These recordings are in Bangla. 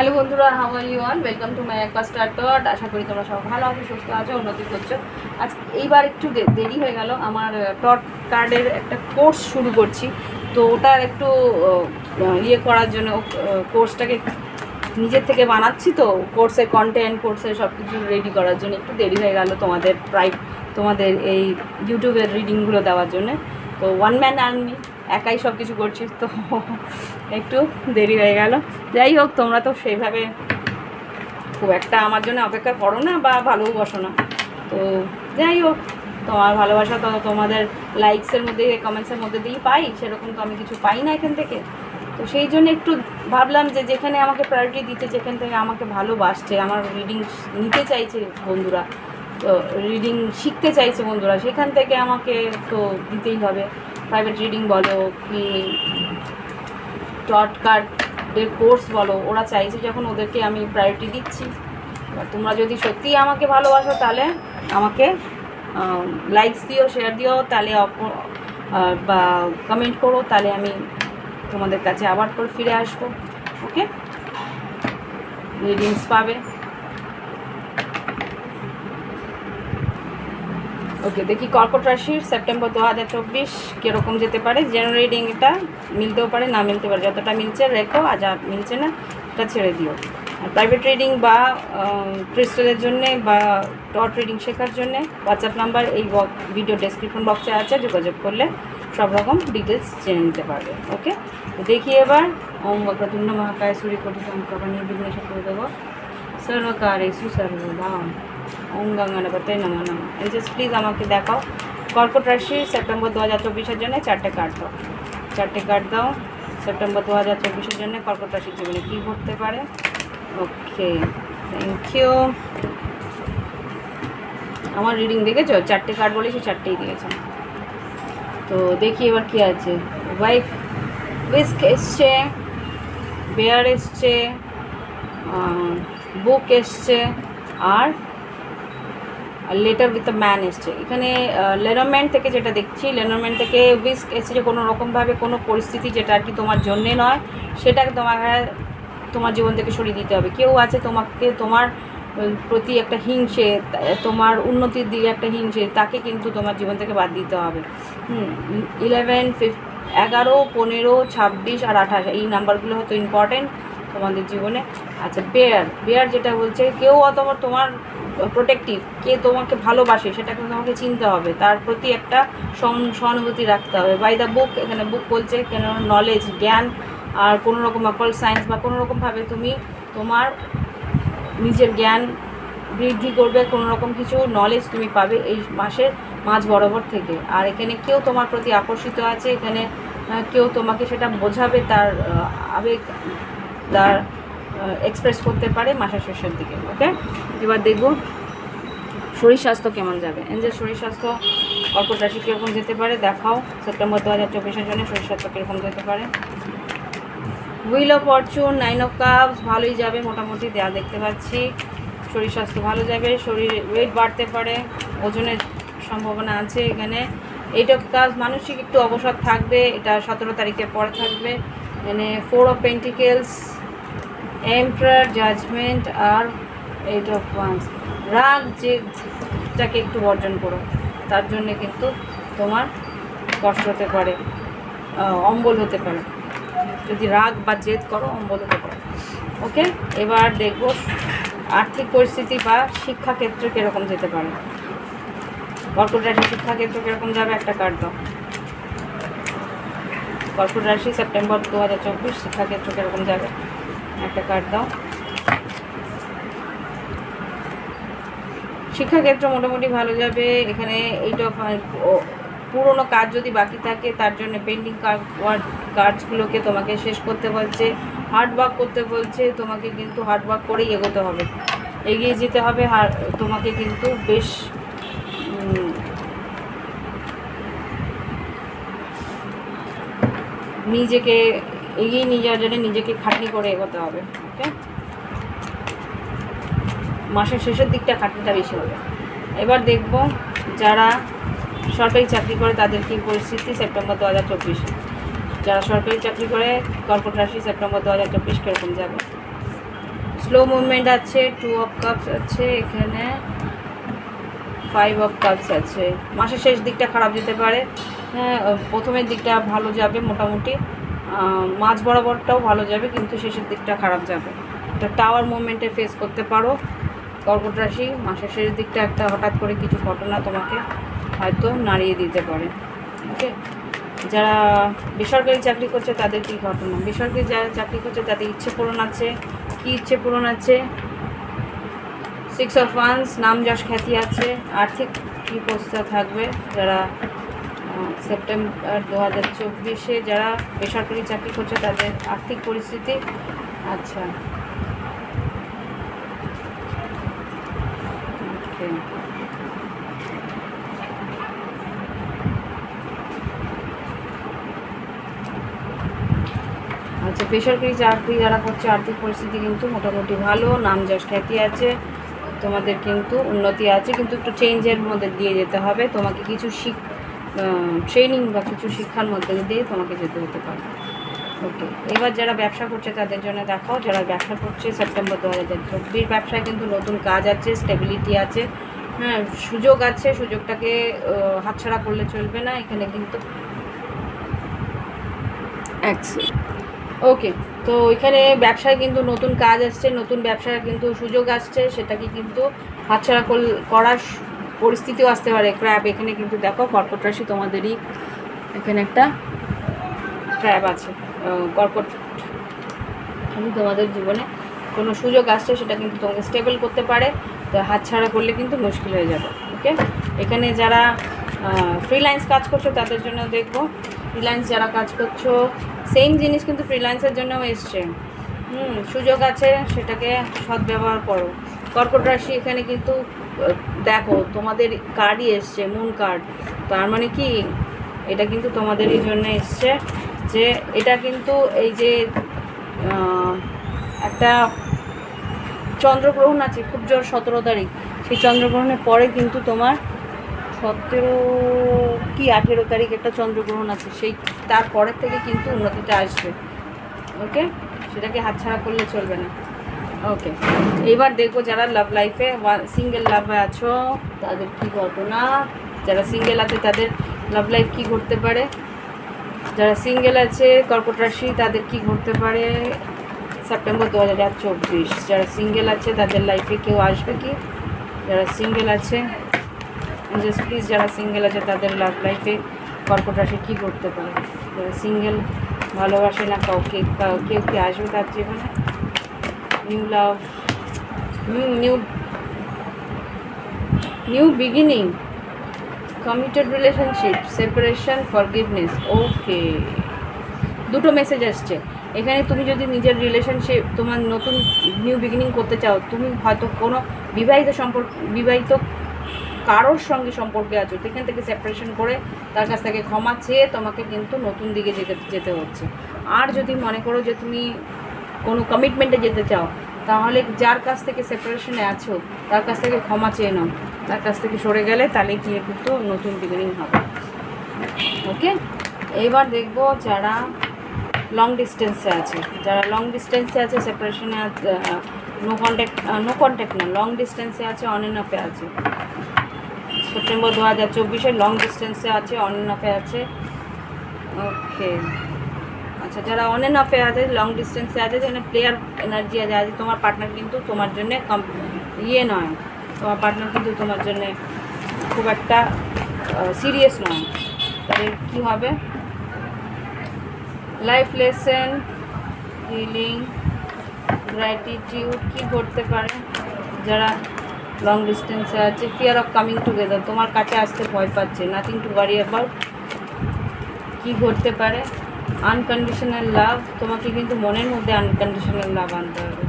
হ্যালো বন্ধুরা how are you all welcome to my একবার স্টার্ট আশা করি তোমরা সব ভালো আছো, সুস্থ আছো, উন্নতি করছ। আজ এইবার একটু দেরি হয়ে গেল। আমার টট কার্ডের একটা কোর্স শুরু করছি। তো ওটার একটু ইয়ে করার জন্য কোর্সটাকে নিজের থেকে বানাচ্ছি তো। কোর্সের কন্টেন্ট কোর্সের সব কিছু রেডি করার জন্য। একটু দেরি হয়ে গেল তোমাদের, প্রায় তোমাদের এই ইউটিউবের রিডিংগুলো দেওয়ার জন্য। তো ওয়ান ম্যান আর্মি একাই সব কিছু করছিস তো একটু দেরি হয়ে গেল। যাই হোক, তোমরা তো সেইভাবে খুব একটা আমার জন্য অপেক্ষা করো না বা ভালোও বসো না। তো যাই হোক, তোমার ভালোবাসা তো তোমাদের লাইকসের মধ্যে কমেন্টসের মধ্যে দিয়েই পাই, সেরকম তো আমি কিছু পাই না এখান থেকে। তো সেই জন্য একটু ভাবলাম যে যেখানে আমাকে প্রায়োরিটি দিতে, যেখান থেকে আমাকে ভালোবাসছে, আমার রিডিং নিতে চাইছে বন্ধুরা রিডিং শিখতে চাইছে বন্ধুরা, সেখান থেকে আমাকে তো দিতেই হবে। প্রাইভেট রিডিং বলো কি ডট কার্ডের কোর্স বলো, ওরা চাইছে যখন ওদেরকে আমি প্রায়োরিটি দিচ্ছি। তোমরা যদি সত্যিই আমাকে ভালোবাসো তাহলে আমাকে লাইকস দিও শেয়ার দিও, তাহলে বা কমেন্ট করো, তাহলে আমি তোমাদের কাছে আবার করে ফিরে আসব। ওকে রিডিংস পাবে। ওকে, দেখি কর্কট রাশির সেপ্টেম্বর দু হাজার চব্বিশ কীরকম যেতে পারে। জেনারেল রিডিং এটা মিলতেও পারে, না মিলতে পারে। যতটা মিলছে রেখো, আর যা মিলছে না এটা ছেড়ে দিও। আর প্রাইভেট রিডিং বা ক্রিস্টালের জন্যে বা ডট রিডিং শেখার জন্যে হোয়াটসঅ্যাপ নাম্বার এই ভিডিও ডেসক্রিপশন বক্সে আছে, যোগাযোগ করলে সব রকম ডিটেলস জেনে নিতে পারবে, ওকে? দেখি এবার, ওম বক্রতুণ্ড মহাকায় সূর্য কোটি সংক্রমণ বিঘ্নেশ করে দেবো সর্বকারেষু সর্বদাম। ওম গঙ্গানবতে নম নম প্লিজ আমাকে দেখাও কর্কট রাশি সেপ্টেম্বর দু হাজার চব্বিশের জন্য চারটে কার্ড দাও চারটে কার্ড দাও সেপ্টেম্বর দু হাজার চব্বিশের জন্য কর্কট রাশির জীবনে কী ঘটতে পারে ওকে থ্যাংক ইউ আমার রিডিং দেখেছ চারটে কার্ড বলেছি চারটেই দিয়েছে তো দেখি এবার কী আছে ওয়াইফ উইস্ক এসছে বেয়ার এসছে বুক এসছে আর লেটার উইথ আ ম্যান এসছে। এখানে লেনরম্যান থেকে যেটা দেখছি লেনরম্যান থেকে উইস্ক এসছে যে কোনো রকমভাবে, কোনো পরিস্থিতি যেটা আর কি তোমার জন্যে নয় সেটাকে তোমাকে, তোমার জীবন থেকে সরিয়ে দিতে হবে। কেউ আছে তোমাকে, তোমার প্রতি একটা হিংসে, তোমার উন্নতির দিকে একটা হিংসে, তাকে কিন্তু তোমার জীবন থেকে বাদ দিতে হবে। হুম ইলেভেন ফিফ এগারো, পনেরো, ছাব্বিশ আর আঠাশ, এই নাম্বারগুলো হয়তো ইম্পর্টেন্ট তোমাদের জীবনে। আচ্ছা বেয়ার বেয়ার যেটা বলছে, কেউ অথবা তোমার প্রোটেক্টিভ কে তোমাকে ভালোবাসে, সেটা কিন্তু তোমাকে চিনতে হবে। তার প্রতি একটা সহানুভূতি রাখতে হবে। বাই দ্য বুক এখানে বুক বলছে, কেন নলেজ জ্ঞান আর কোনো রকম অকল সায়েন্স বা কোনো রকমভাবে তুমি তোমার নিজের জ্ঞান বৃদ্ধি করবে কোনো রকম কিছু নলেজ তুমি পাবে এই মাসের মাঝ বরাবর থেকে। আর এখানে কেউ তোমার প্রতি আকর্ষিত আছে, এখানে কেউ তোমাকে সেটা বোঝাবে, তার আবেগ, তার এক্সপ্রেস করতে পারে মাসের শেষের দিকে ওকে এবার দেখব শরীর স্বাস্থ্য কেমন যাবে। এনজেল শরীর স্বাস্থ্য কর্কট রাশি কীরকম যেতে পারে দেখাও। সেপ্টেম্বর দু হাজার চব্বিশের জন্য শরীর স্বাস্থ্য কীরকম যেতে পারে। Wheel of fortune nine of cups ভালোই যাবে মোটামুটি, দেয়া দেখতে পাচ্ছি। শরীর স্বাস্থ্য ভালো যাবে, শরীর ওয়েট বাড়তে পারে, ওজনের সম্ভাবনা আছে এখানে। এইট অফ মানসিক একটু অবসর থাকবে, এটা সতেরো তারিখের পরে থাকবে। এখানে four of pentacles emperor judgement R eight of wands রাগ যেটাকে একটু বর্জন করো। তার জন্যে কিন্তু তোমার কষ্ট হতে পারে অম্বল হতে পারে। যদি রাগ বা জেদ করো, অম্বল হতে পারে। ওকে এবার দেখব আর্থিক পরিস্থিতি বা শিক্ষাক্ষেত্রে কীরকম যেতে পারে। কর্কট রাশি শিক্ষাক্ষেত্র কীরকম যাবে? একটা কার্ড দাও। কর্কট রাশি সেপ্টেম্বর দু হাজার চব্বিশ শিক্ষাক্ষেত্র কীরকম যাবে? একটা কার্ড দাও। শিক্ষাক্ষেত্র মোটামুটি ভালো যাবে। এখানে এইটা ও- পুরোনো কাজ যদি বাকি থাকে, তার জন্য পেন্ডিং কাজগুলোকে তোমাকে শেষ করতে বলছে হার্ড ওয়ার্ক করতে বলছে, তোমাকে কিন্তু হার্ড ওয়ার্ক করেই এগোতে হবে। এগিয়ে যেতে হবে তোমাকে কিন্তু বেশ নিজেকে এগিয়ে নিয়ে যাওয়ার জন্য নিজেকে খাটনি করে এগোতে হবে ওকে মাসের শেষের দিকটা খাটনিটা বেশি হবে। এবার দেখব যারা সরকারি চাকরি করে তাদের কী পরিস্থিতি সেপ্টেম্বর দু হাজার চব্বিশে। যারা সরকারি চাকরি করে কর্কট রাশি সেপ্টেম্বর দু হাজার চব্বিশ কীরকম যাবে? স্লো মুভমেন্ট আছে টু অফ কাপস আছে, এখানে ফাইভ অফ কাপস আছে। মাসের শেষ দিকটা খারাপ যেতে পারে। হ্যাঁ প্রথমের দিকটা ভালো যাবে মোটামুটি। মাঝ বরাবরটাও ভালো যাবে, কিন্তু শেষের দিকটা খারাপ যাবে। একটা টাওয়ার মুভমেন্টে ফেস করতে পারো। কর্কট রাশি, মাসের শেষ দিকটা একটা হঠাৎ করে কিছু ঘটনা তোমাকে হয়তো নাড়িয়ে দিতে পারে ওকে যারা বেসরকারি চাকরি করছে তাদের কী ঘটনা? বেসরকারি যারা চাকরি করছে তাদের ইচ্ছে পূরণ আছে? কী ইচ্ছে পূরণ আছে? সিক্স অফ ওয়ান্স নাম যশ খ্যাতি আছে, আর্থিক কী প্রস্তাব থাকবে? যারা সেপ্টেম্বর দু হাজার চব্বিশে যারা বেসরকারি চাকরি করছে তাদের আর্থিক পরিস্থিতি আচ্ছা। Okay. আচ্ছা বেসরকারি চাকরি যারা করছে, আর্থিক পরিস্থিতি কিন্তু মোটামুটি ভালো, নাম যশ খ্যাতি আছে, তোমাদের কিন্তু উন্নতি আছে, কিন্তু একটু চেঞ্জের মধ্যে দিয়ে যেতে হবে তোমাকে কিছু শিখ ট্রেনিং বা কিছু শিক্ষার মধ্যে দিয়ে তোমাকে যেতে হতে পারে ওকে। এবার যারা ব্যবসা করছে তাদের জন্য দেখাও যারা ব্যবসা করছে সেপ্টেম্বর দু হাজার চব্বিশ ব্যবসায় কিন্তু নতুন কাজ আছে স্টেবিলিটি আছে। হ্যাঁ সুযোগ আছে সুযোগটাকে হাতছাড়া করলে চলবে না এখানে কিন্তু ওকে তো এখানে ব্যবসায় কিন্তু নতুন কাজ আসছে নতুন ব্যবসায় কিন্তু সুযোগ আসছে সেটাকে কিন্তু হাতছাড়া করার পরিস্থিতিও আসতে পারে। ক্র্যাব এখানে কিন্তু দেখো কর্কট রাশি তোমাদেরই এখানে একটা ক্র্যাব আছে। কর্কট তোমাদের জীবনে কোনো সুযোগ আসছে সেটা কিন্তু তোমাকে স্টেবল করতে পারে, তো হাতছাড়া করলে কিন্তু মুশকিল হয়ে যাবে ওকে এখানে যারা ফ্রিল্যান্স কাজ করছ তাদের জন্য দেখব ফ্রিল্যান্স যারা কাজ করছ সেম জিনিস কিন্তু ফ্রিল্যান্সের জন্যও এসছে। হুম, সুযোগ আছে, সেটাকে সদ্ব্যবহার করো। কর্কট রাশি এখানে কিন্তু দেখো, তোমাদের কার্ডই এসছে মুন কার্ড তার মানে কি? এটা কিন্তু তোমাদেরই জন্য এসছে। যে এটা কিন্তু এই যে একটা চন্দ্রগ্রহণ আছে, খুব জোর সতেরো তারিখ। সেই চন্দ্রগ্রহণের পরে কিন্তু তোমার সতেরো কি আঠেরো তারিখ একটা চন্দ্রগ্রহণ আছে, সেই তারপরের থেকে কিন্তু উন্নতিটা আসবে। ওকে? সেটাকে হাতছাড়া করলে চলবে না। ওকে। এবার দেখব যারা লাভ লাইফে সিঙ্গেল লাভে আছো, তাদের কী ঘটনা যারা সিঙ্গেল আছে, তাদের লাভ লাইফ কী ঘটতে পারে? যারা সিঙ্গেল আছে, কর্কট রাশি, তাদের কি ঘটতে পারে? সেপ্টেম্বর দু হাজার চব্বিশ, যারা সিঙ্গেল আছে, তাদের লাইফে কেউ আসবে কি? যারা সিঙ্গেল আছে জাস্ট প্লিজ যারা সিঙ্গেল আছে, তাদের লাভ লাইফে কর্কট রাশি কী করতে পারে? যারা সিঙ্গেল ভালোবাসে না কাউকে, কেউ কি আসবে তার জীবনে? New love new new new beginning committed relationship separation forgiveness okay দুটো মেসেজ আসছে। এখানে তুমি যদি নিজের রিলেশনশিপ তোমার নতুন নিউ বিগিনিং করতে চাও, তুমি হয়তো কোনো বিবাহিত সম্পর্ক, বিবাহিত কারোর সঙ্গে সম্পর্কে আছো, সেখান থেকে সেপারেশন করে তার কাছ থেকে ক্ষমা চেয়ে তোমাকে কিন্তু নতুন দিকে যেতে যেতে হচ্ছে। আর যদি মনে করো যে তুমি কোনো কমিটমেন্টে যেতে চাও, তাহলে যার কাছ থেকে সেপারেশনে আছো, তার কাছ থেকে ক্ষমা চেয়ে নাও। তার কাছ থেকে সরে গেলে তাহলে গিয়ে কিন্তু নতুন বিগিনিং হবে। ওকে এইবার দেখব যারা লং ডিস্টেন্সে আছে। যারা লং ডিস্টেন্সে আছে সেপারেশনে নো কন্ট্যাক্ট নো কন্ট্যাক্ট না লং ডিস্টেন্সে আছে অন অফে আছে। সেপ্টেম্বর দু হাজার চব্বিশে লং ডিস্টেন্সে আছে অন অফে আছে। ওকে আচ্ছা যারা অন এন্ড অফে আছে লং ডিস্টেন্সে আছে, যেখানে প্লেয়ার এনার্জি আছে, তোমার পার্টনার কিন্তু তোমার জন্যে কম ইয়ে নয়। তোমার পার্টনার কিন্তু তোমার জন্যে খুব একটা সিরিয়াস নয়। তাহলে কী হবে? লাইফ লেসেন হিলিং গ্র্যাটিটিউড কী করতে পারে? যারা লং ডিস্টেন্সে আছে ফিয়ার অফ কামিং টুগেদার তোমার কাছে আসতে ভয় পাচ্ছে। নাথিং টু ওয়ারি অ্যাবাউট কী ঘটতে পারে? আনকন্ডিশনাল লাভ তোমাকে কিন্তু মনের মধ্যে আনকন্ডিশনাল লাভ আনতে হবে।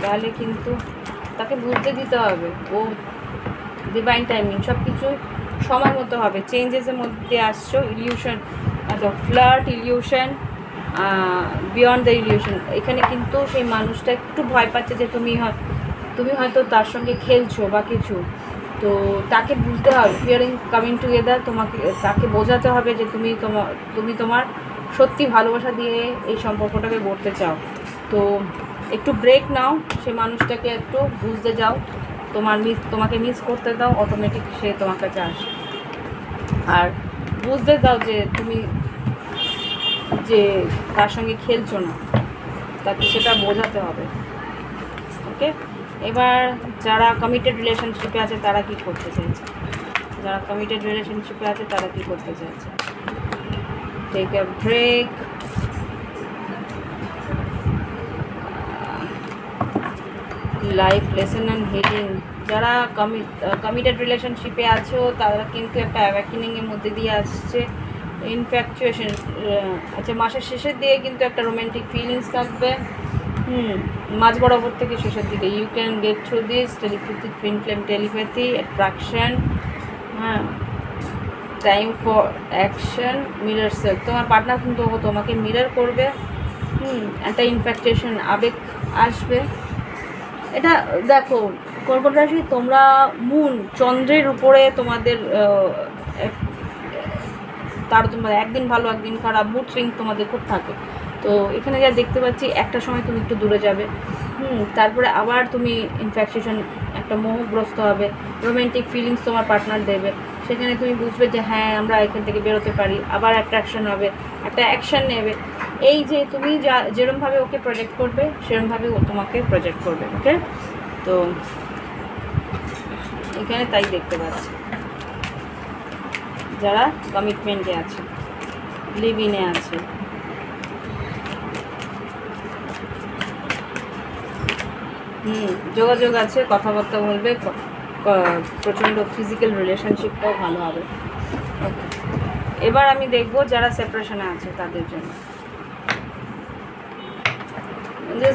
তাহলে কিন্তু তাকে বুঝতে দিতে হবে। ও ডিভাইন টাইমিং সব কিছু সময় মতো হবে। চেঞ্জেসের মধ্যে আসছো illusion flirt illusion beyond the illusion এখানে কিন্তু সেই মানুষটা একটু ভয় পাচ্ছে যে তুমি তুমি হয়তো তার সঙ্গে খেলছো বা কিছু। তো তাকে বুঝতে হবে ফিয়ারিং কামিং টুগেদার তোমাকে, তাকে বোঝাতে হবে যে তুমি তোমার তুমি তোমার সত্যি ভালোবাসা দিয়ে এই সম্পর্কটাকে গড়তে চাও। তো একটু ব্রেক নাও, সে মানুষটাকে একটু বুঝতে যাও। তোমার মিস তোমাকে মিস করতে দাও অটোমেটিক সে তোমার কাছে আসে আর বুঝতে দাও যে তুমি যে তার সঙ্গে খেলছো না, তাকে সেটা বোঝাতে হবে। ওকে এবার যারা কমিটেড রিলেশনশিপে আছে, তারা কি করতে চাইছে? যারা কমিটেড রিলেশনশিপে আছে, তারা কি করতে চাইছে? Take a break life lesson and healing. যারা কমি কমিটেড রিলেশনশিপে আছো, তারা কিন্তু একটা অ্যাওয়াকিনিংয়ের মধ্যে দিয়ে আসছে। ইনফ্যাকচুয়েশন আচ্ছা মাসের শেষের দিকে কিন্তু একটা রোম্যান্টিক ফিলিংস থাকবে। হুম, মাঝ বরাবর থেকে শেষের দিকে। You can get through this telepathy twin flame telepathy attraction হ্যাঁ time for action mirror self তোমার পার্টনার কিন্তু তোমাকে মিরার করবে। হুম, একটা ইনফ্যাকচুয়েশন আবেগ আসবে। এটা দেখো, কর্কট রাশি তোমরা মুন চন্দ্রের উপরে তোমাদের তার তোমার একদিন ভালো, একদিন খারাপ মুড সুইং তোমাদের খুব থাকে। তো এখানে যা দেখতে পাচ্ছি, একটা সময় তুমি একটু দূরে যাবে। হুম, তারপরে আবার তুমি ইনফ্যাকচুয়েশন একটা মোহগ্রস্ত হবে। রোমান্টিক ফিলিংস তোমার পার্টনার দেবে। সেখানে তুমি বুঝবে যে হ্যাঁ আমরা এখান থেকে বেরোতে পারি। আবার অ্যাট্রাকশন হবে। একটা অ্যাকশন নেবে। এই যে তুমি যা, যেরমভাবে ওকে প্রজেক্ট করবে, সেরমভাবে ও তোমাকে প্রজেক্ট করবে ওকে তো এখানে তাই দেখতে পাচ্ছি। যারা কমিটমেন্টে আছে লিভ ইনে আছে, হুম, যোগাযোগ আছে, কথাবার্তা বলবে প্রচণ্ড ফিজিক্যাল রিলেশনশিপটাও ভালো হবে। এবার আমি দেখব যারা সেপারেশনে আছে তাদের জন্য।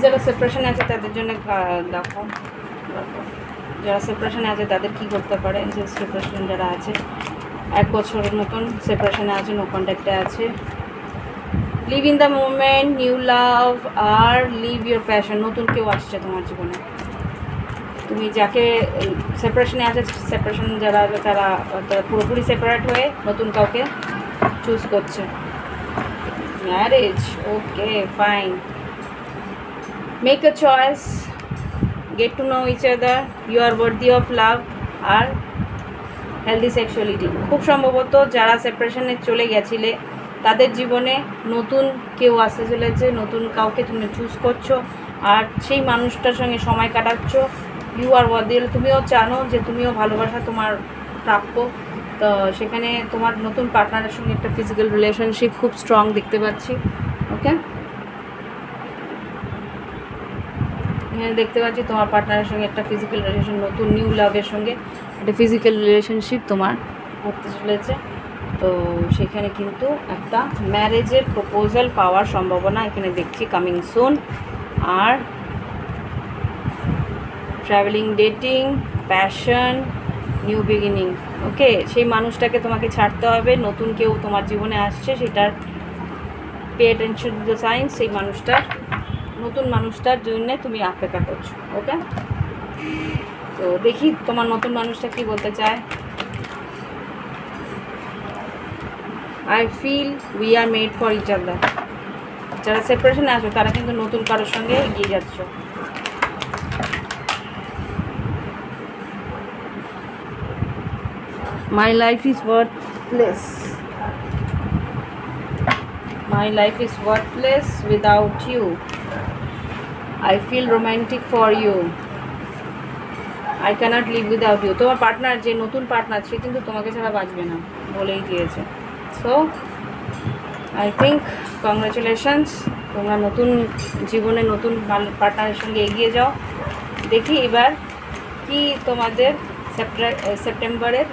যারা সেপারেশনে আছে তাদের জন্য দেখো। যারা সেপারেশনে আছে তাদের কি করতে পারে? যে সেপারেশন যারা আছে, এক বছরের মতন সেপারেশনে আছে নো কন্ট্যাক্টে আছে। Live in the moment new love R live your passion নতুন কেউ আসছে তোমার জীবনে। তুমি যাকে সেপারেশনে আছে সেপারেশন যারা তারা পুরোপুরি সেপারেট হয়ে নতুন কাউকে চুজ করছে। Marriage okay fine make a choice get to know each other you are worthy of love R healthy sexuality খুব সম্ভবত যারা সেপারেশনে চলে গেছিলে, তাদের জীবনে নতুন কেউ আসতে চলেছে, নতুন কাউকে তুমি চুজ করছ আর সেই মানুষটার সঙ্গে সময় কাটাচ্ছ। ইউ আর ওয়াদিল তুমিও জানো যে তুমিও ভালোবাসা তোমার প্রাপ্য। তো সেখানে তোমার নতুন পার্টনারের সঙ্গে একটা ফিজিক্যাল রিলেশনশিপ খুব স্ট্রং দেখতে পাচ্ছি। ওকে এখানে দেখতে পাচ্ছি তোমার পার্টনারের সঙ্গে একটা ফিজিক্যাল রিলেশন নতুন নিউ লাভের সঙ্গে একটা ফিজিক্যাল রিলেশনশিপ তোমার করতে চলেছে। তো সেখানে কিন্তু একটা ম্যারেজের প্রপোজাল পাওয়ার সম্ভাবনা এখানে দেখছি কামিং সুন আর travelling dating passion new beginning okay সেই মানুষটাকে তোমাকে ছাড়তে হবে। নতুন কেউ তোমার জীবনে আসছে, সেটার pay attention to the signs সেই মানুষটার নতুন মানুষটার জন্য তুমি অপেক্ষা করছ, ওকে? তো দেখি তোমার নতুন মানুষটা কি বলতে চায়। I feel we are made for each other যারা সেপারেশনে আছো, তারা কিন্তু নতুন কারোর সঙ্গে এগিয়ে যাচ্ছ। My life is worthless my life is worthless without you I feel romantic for you I can't live without you তোমার পার্টনার যে নতুন পার্টনার সে কিন্তু তোমাকে ছাড়া বাঁচবে না, বলেই দিয়েছে। সো আই থিঙ্ক কংগ্রাচুলেশনস তোমরা নতুন জীবনে নতুন পার্টনারের সঙ্গে এগিয়ে যাও। দেখি এবার কি তোমাদের সেপ্টে- সেপ্টেম্বরের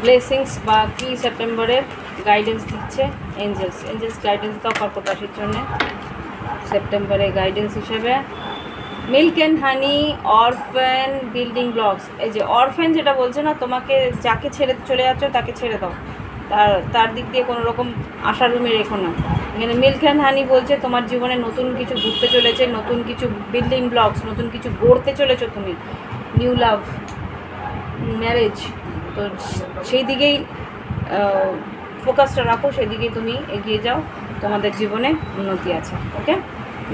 ব্লেসিংস বা কি সেপ্টেম্বরের গাইডেন্স দিচ্ছে এঞ্জেলস এঞ্জেলস গাইডেন্স দাও কর্কট রাশির জন্য। সেপ্টেম্বরে গাইডেন্স হিসেবে। Milk and honey orphan building blocks এই যে অরফ্যান যেটা বলছে না, তোমাকে যাকে ছেড়ে চলে যাচ্ছ তাকে ছেড়ে দাও। তার তার দিক দিয়ে কোনো রকম আশার রুমে রেখো না। এখানে মিল্ক অ্যান্ড হানি বলছে, তোমার জীবনে নতুন কিছু ঘুরতে চলেছে, নতুন কিছু বিল্ডিং ব্লকস নতুন কিছু গড়তে চলেছো তুমি। নিউ লাভ ম্যারেজ তো সেই দিকেই ফোকাসটা রাখো সেদিকেই তুমি এগিয়ে যাও। তোমাদের জীবনে উন্নতি আছে ওকে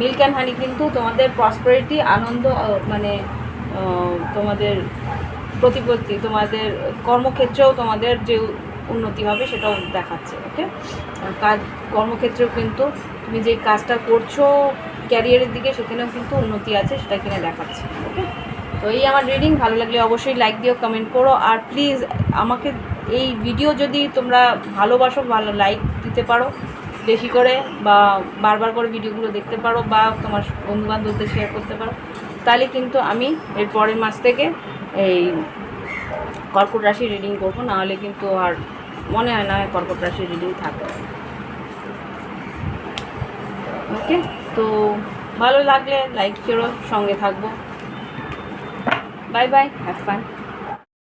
মিল্ক অ্যান্ড হানি কিন্তু তোমাদের প্রসপারিটি আনন্দ মানে তোমাদের প্রতিপত্তি, তোমাদের কর্মক্ষেত্রেও তোমাদের যে উন্নতি হবে সেটাও দেখাচ্ছে ওকে কাজ, কর্মক্ষেত্রেও কিন্তু তুমি যে কাজটা করছ ক্যারিয়ারের দিকে, সেখানেও কিন্তু উন্নতি আছে, সেটা কিনে দেখাচ্ছে ওকে তো এই আমার রিডিং ভালো লাগলে অবশ্যই লাইক দিও কমেন্ট করো। আর প্লিজ আমাকে এই ভিডিও যদি তোমরা ভালোবাসো, ভালো লাইক দিতে পারো, বেশি করে বা বারবার করে ভিডিওগুলো দেখতে পারো বা তোমার বন্ধুবান্ধবদের শেয়ার করতে পারো, তাহলে কিন্তু আমি এর পরের মাস থেকে এই কর্কট রাশি রিডিং করব, নাহলে কিন্তু আর মনে হয় না কর্কট রাশি রিডিং থাকবে। ওকে তো ভালো লাগলে লাইক করো, সঙ্গে থাকব। Bye bye have fun